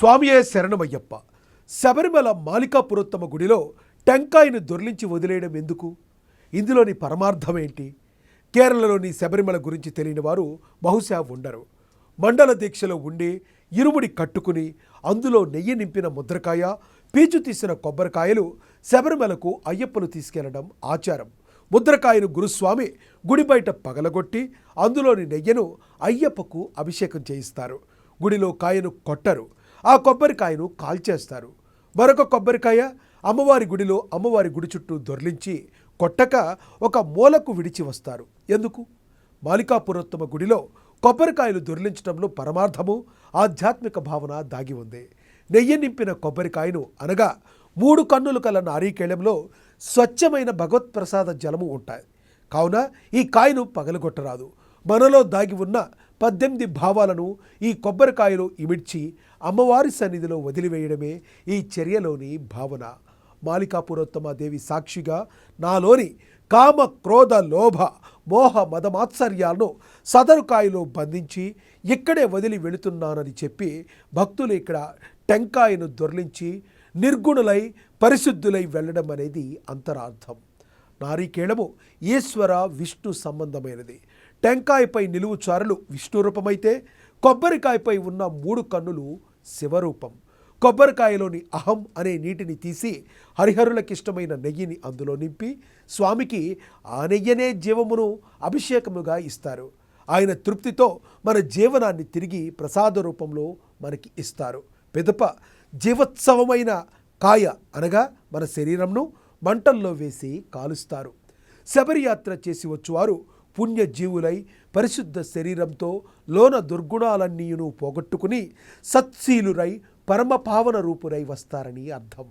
స్వామియే శరణమయ్యప్ప. శబరిమల మాలికాపురోత్తమ గుడిలో టెంకాయను దొర్లించి వదిలేయడం ఎందుకు? ఇందులోని పరమార్థమేంటి? కేరళలోని శబరిమల గురించి తెలియని వారు బహుశా ఉండరు. మండల దీక్షలో ఉండి ఇరుముడి కట్టుకుని అందులో నెయ్యి నింపిన ముద్రకాయ పీచు తీసిన కొబ్బరికాయలు శబరిమలకు అయ్యప్పను తీసుకెళ్ళడం ఆచారం. ముద్రకాయను గురుస్వామి గుడి బయట పగలగొట్టి అందులోని నెయ్యను అయ్యప్పకు అభిషేకం చేయిస్తారు. గుడిలో కాయను కొట్టరు. ఆ కొబ్బరికాయను కాల్చేస్తారు. మరొక కొబ్బరికాయ అమ్మవారి గుడిలో అమ్మవారి గుడి చుట్టూ దొర్లించి కొట్టక ఒక మూలకు విడిచి వస్తారు. ఎందుకు? మాలికాపురోత్తమ గుడిలో కొబ్బరికాయలు దొర్లించడంలో పరమార్థము ఆధ్యాత్మిక భావన దాగి ఉంది. నెయ్యి నింపిన కొబ్బరికాయను అనగా మూడు కన్నులు కల నారీకేళంలో స్వచ్ఛమైన భగవత్ప్రసాద జలము ఉంటాయి. కావున ఈ కాయను పగలగొట్టరాదు. మనలో దాగి ఉన్న పద్దెనిమిది భావాలను ఈ కొబ్బరికాయలో ఇమిడ్చి అమ్మవారి సన్నిధిలో వదిలివేయడమే ఈ చర్యలోని భావన. మాలికాపురోత్తమ దేవి సాక్షిగా నాలోని కామ క్రోధ లోభ మోహ మదమాత్సర్యాలను సదరుకాయలో బంధించి ఇక్కడే వదిలి వెళుతున్నానని చెప్పి భక్తులు ఇక్కడ టెంకాయను దొర్లించి నిర్గుణులై పరిశుద్ధులై వెళ్ళడం అనేది అంతరార్థం. నారీకేళము ఈశ్వర విష్ణు సంబంధమైనది. టెంకాయపై నిలువు చారులు విష్ణు రూపమైతే కొబ్బరికాయపై ఉన్న మూడు కన్నులు శివరూపం. కొబ్బరికాయలోని అహం అనే నీటిని తీసి హరిహరులకిష్టమైన నెయ్యిని అందులో నింపి స్వామికి ఆ నెయ్యనే జీవమును అభిషేకముగా ఇస్తారు. ఆయన తృప్తితో మన జీవనాన్ని తిరిగి ప్రసాద రూపంలో మనకి ఇస్తారు. పెదప జీవోత్సవమైన కాయ అనగా మన శరీరంను మంటల్లో వేసి కాలుస్తారు. శబరియాత్ర చేసి వచ్చువారు పుణ్యజీవులై పరిశుద్ధ శరీరంతో లోన దుర్గుణాలన్నీయును పోగొట్టుకుని సత్శీలురై పరమ పావన రూపురై వస్తారని అర్థం.